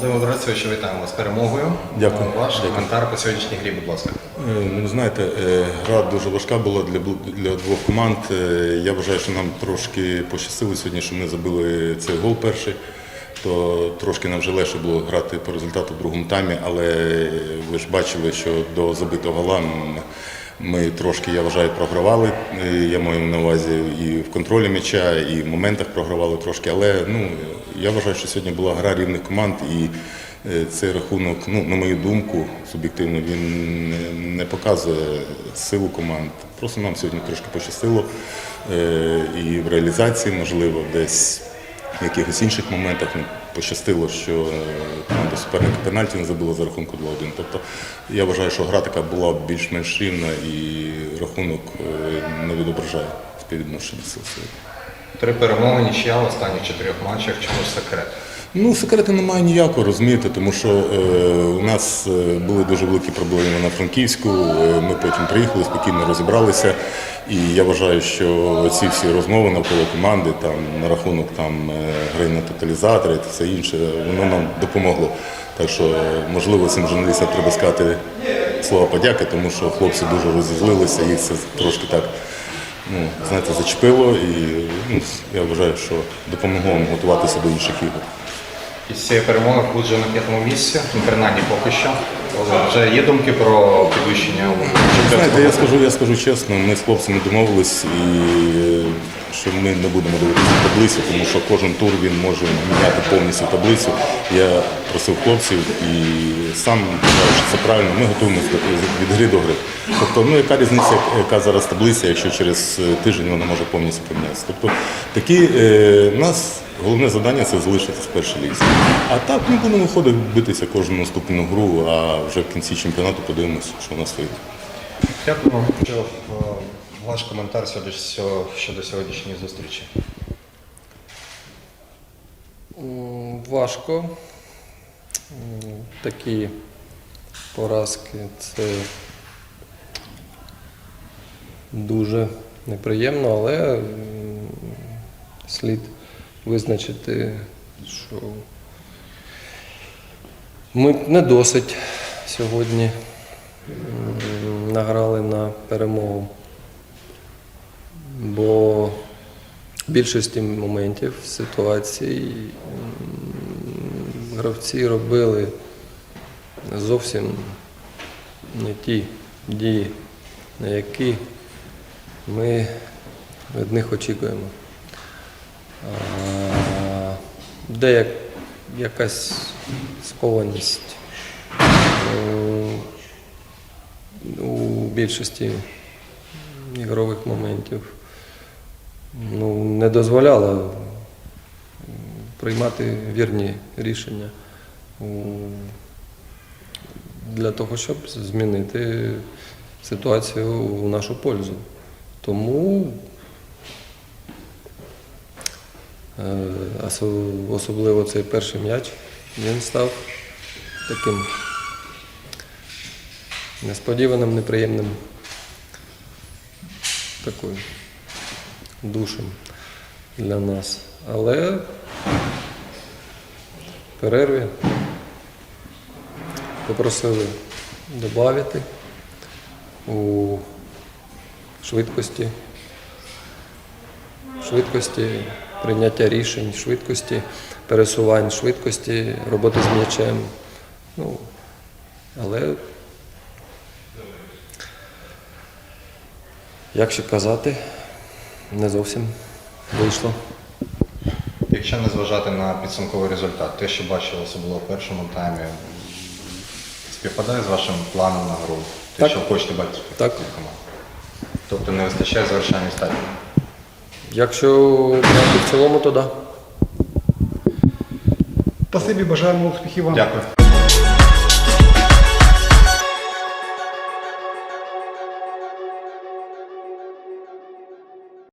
Володимир Борисович, вітаємо вас з перемогою. Дякую. Ваш Дякую. коментар по сьогоднішній грі, будь ласка. Е, Ну, знаєте, е, гра дуже важка була для, для двох команд. Е, Я вважаю, що нам трошки пощастило сьогодні, що ми забили цей гол перший. То трошки нам вже легше було грати по результату в другому таймі, але ви ж бачили, що до забитого гола ми трошки, я вважаю, програвали. Я маю на увазі і в контролі м'яча, і в моментах програвали трошки. Але ну, я вважаю, що сьогодні була гра рівних команд і Е, Цей рахунок, ну, на мою думку, суб'єктивно, він не- показує силу команд. Просто нам сьогодні трошки пощастило. Е, І в реалізації, можливо, десь в якихось інших моментах не пощастило, що е, команда суперника пенальті не забила за рахунку 2-1. Тобто я вважаю, що гра така була більш-менш рівна і рахунок не відображає співвідношення сил сьогодні. Три перемоги, нічия в останніх чотирьох матчах. Чому ж секрет? Ну, секрету немає ніякого, розумієте, тому що е, у нас е, були дуже великі проблеми на Франківську. е, ми потім приїхали, спокійно розібралися. І я вважаю, що ці всі розмови навколо команди, там на рахунок там е, гри на тоталізатори та все інше, воно нам допомогло. Так що, можливо, цим журналістам треба сказати слова подяки, тому що хлопці дуже розізлилися, їх це трошки так ну, знаєте, зачепило. І ну, я вважаю, що допомогло нам готуватися до інших ігор. Із цієї перемоги клуб вже на п'ятому місці, ну, принаймні поки що. Вже є думки про підвищення Знаєте, я скажу, я скажу чесно, ми з хлопцями домовились, і е, що ми не будемо дивитися таблицю, тому що кожен тур він може міняти повністю таблицю. Я просив хлопців і сам вважаю, що це правильно. Ми готуємося від гри до гри. Тобто, ну яка різниця, яка зараз таблиця, якщо через е, тиждень вона може повністю помінятися. Тобто такі е, нас головне завдання це залишитися в першій лізі. А так ми будемо виходити битися кожну наступну гру, а вже в кінці чемпіонату подивимося, що у нас вийде. Дякую. Що, е, Ваш коментар щодо сьогоднішньої зустрічі. Важко. Такі поразки це дуже неприємно, але слід визначити, що ми не досить сьогодні награли на перемогу. Бо більшості моментів ситуацій гравці робили зовсім не ті дії, на які ми від них очікуємо. А, Де як, якась скованість е, у більшості ігрових моментів ну, не дозволяла приймати вірні рішення для того, щоб змінити ситуацію у нашу пользу. Тому е, осо- особливо цей перший м'яч він став таким несподіваним, неприємним такою душем для нас. Але в перерві попросили додати у швидкості, швидкості прийняття рішень, швидкості пересувань, швидкості роботи з м'ячем. Ну, але, якщо казати, не зовсім вийшло. Якщо не зважати на підсумковий результат, те, що бачили особливо в першому таймі, співпадає з вашим планом на гру? Те, Так. що хочете бачити Так. Тобто не вистачає завершальної стадії? Якщо в цілому, то так. Да. Спасибі, бажаємо успіхів вам. Дякую.